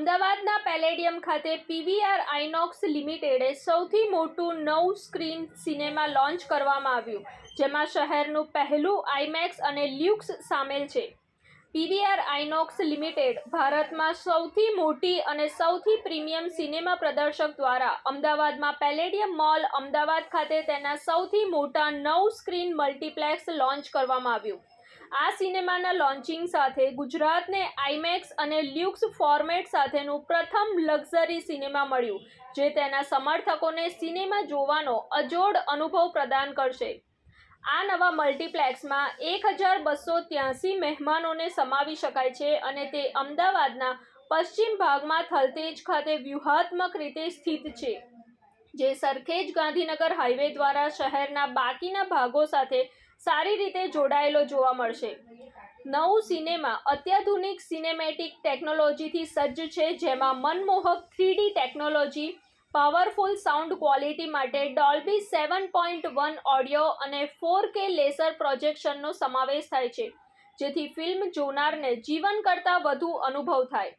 Palladium ખાતે PVR INOX લિમિટેડે સૌથી મોટું નવ સ્ક્રીન સિનેમા લોન્ચ કરવામાં આવ્યું, જેમાં શહેરનું પહેલું આઈમેક્સ અને લ્યુક્સ સામેલ છે. પીવીઆર આઇનોક્સ લિમિટેડ ભારતમાં સૌથી મોટી અને સૌથી પ્રીમિયમ સિનેમા પ્રદર્શક દ્વારા અમદાવાદમાં પેલેડિયમ મોલ અમદાવાદ ખાતે તેના સૌથી મોટા નવ સ્ક્રીન મલ્ટીપ્લેક્સ લોન્ચ કરવામાં આવ્યું. આ સિનેમાના લોન્ચિંગ સાથે ગુજરાતને આઈમેક્સ અને લ્યુક્સ ફોર્મેટ સાથેનું પ્રથમ લક્ઝરી સિનેમા મળ્યું, જે તેના સમર્થકોને સિનેમા જોવાનો અજોડ અનુભવ પ્રદાન કરશે. આ નવા મલ્ટીપ્લેક્સમાં એક હજાર બસો ત્યાંસી મહેમાનોને સમાવી શકાય છે અને તે અમદાવાદના પશ્ચિમ ભાગમાં થલતેજ ખાતે વ્યૂહાત્મક રીતે સ્થિત છે, જે સરખેજ ગાંધીનગર હાઈવે દ્વારા શહેરના બાકીના ભાગો સાથે સારી રીતે જોડાયેલો જોવા મળશે. નવું સિનેમા અત્યાધુનિક સિનેમેટિક ટેકનોલોજીથી સજ્જ છે, જેમાં મનમોહક three D technology powerful sound quality માટે Dolby seven point one audio અને ફોર કે લેસર પ્રોજેક્શનનો સમાવેશ થાય છે, જેથી ફિલ્મ જોનારને જીવન કરતાં વધુ અનુભવ થાય.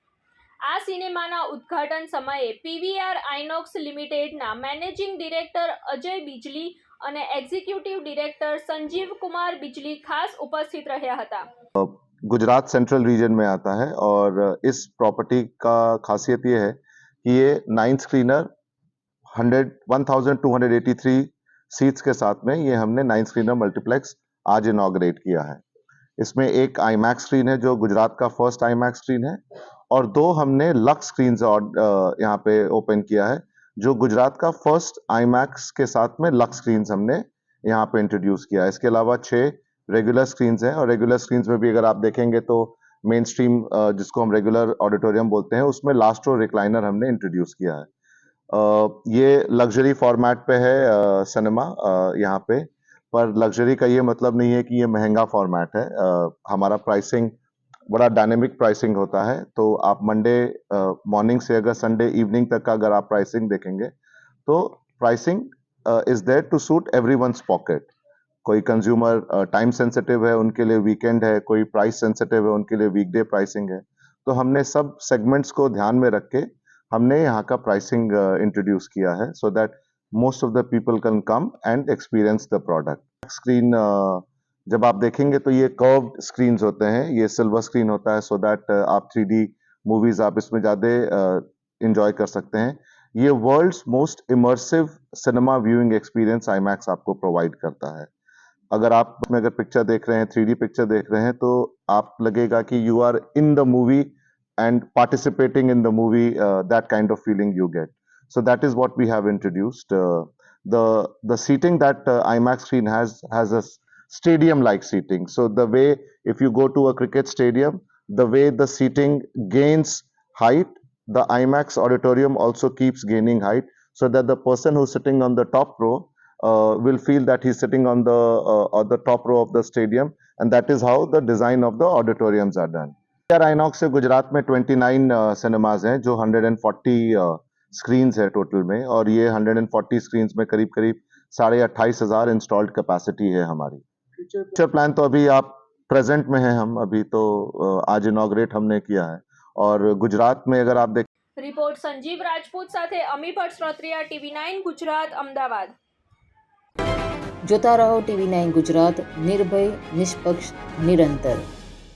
આ સિનેમાના ઉદ્ઘાટન સમયે પીવીઆર આઇનોક્સ લિમિટેડના મેનેજિંગ ડિરેક્ટર અજય બિજલી અને એક્ઝિક્યુટિવ ડિરેક્ટર સંજીવ કુમાર બિજલી ખાસ ઉપસ્થિત રહ્યા હતા गुजरात सेंट्रल रीजन में आता है और इस प्रॉपर्टी का खासियत ये है कि ये nine screener hundred one thousand two hundred eighty three seats के साथ में ये हमने नाइन स्क्रीनर मल्टीप्लेक्स आज इनाग्रेट किया है इसमें एक आई स्क्रीन है जो गुजरात का फर्स्ट आई स्क्रीन है और दो हमने लक्स स्क्रीन यहाँ पे ओपन किया है जो गुजरात का फ़र्स्ट आई के साथ में लक्स स्क्रीन हमने यहाँ पे इंट्रोड्यूस किया इसके अलावा छः रेगुलर स्क्रीन हैं और रेगुलर स्क्रीन में भी अगर आप देखेंगे तो मेन स्ट्रीम जिसको हम रेगुलर ऑडिटोरियम बोलते हैं, उसमें लास्ट रो रिक्लाइनर हमने इंट्रोड्यूस किया है। ये लग्जरी फॉर्मेट पे है सिनेमा यहाँ पे। पर लग्जरी का ये मतलब नहीं है कि ये महँगा फॉर्मेट है। हमारा प्राइसिंग बड़ा डायनेमिक प्राइसिंग होता है तो आप मंडे मॉर्निंग से अगर संडे इवनिंग तक का अगर आप प्राइसिंग देखेंगे तो pricing is there to suit every pocket कोई कंज्यूमर टाइम सेंसिटिव है, उनके लिए वीकेंड है, कोई प्राइस सेंसिटिव है, उनके लिए वीकडे प्राइसिंग है तो हमने सब सेगमेंट्स को ध्यान में रख के हमने यहाँ का प्राइसिंग इंट्रोड्यूस किया है so that most of the people can come and experience the product screen जब आप देखेंगे तो ये कर्व स्क्रीन होते हैं ये सिल्वर स्क्रीन होता है सो दैट आप थ्री मूवीज़ आप इसमें ज़्यादा इंजॉय कर सकते हैं। ये world most immersive cinema viewing experience IMAX आपको प्रोवाइड करता है। अगर आप में अगर पिक्चर देख रहे हैं थ्री पिक्चर देख रहे हैं तो आप लगेगा कि you are in the movie and participating in the movie that kind of feeling you get so what we have introduced uh, the the seating that uh, imax screen has has a stadium like seating so the way if you go to a cricket stadium the way the seating gains height the imax auditorium also keeps gaining height so that the person who's sitting on the top row uh, will feel that he's sitting on the uh, on the top row of the stadium and that is how the design of the auditoriums are done यार आइनॉक्स से गुजरात में 29 cinemas हैं जो 140 screens है total में और ये 140 screens में करीब करीब साढ़े अट्ठाईस हजार इंस्टॉल्ड कैपेसिटी है हमारी फ्यूचर प्लान तो अभी आप प्रेजेंट में हैं हम अभी तो अ, आज इनाग्रेट हमने किया है और गुजरात में अगर आप देख રિપોર્ટ સંજીવ રાજપૂત સાથે અમી ભટ્ટ શ્રોત્રિયા ટીવી નાઇન ગુજરાત અમદાવાદ જોતા રહો ટીવી નાઇન ગુજરાત નિર્ભય નિષ્પક્ષ નિરંતર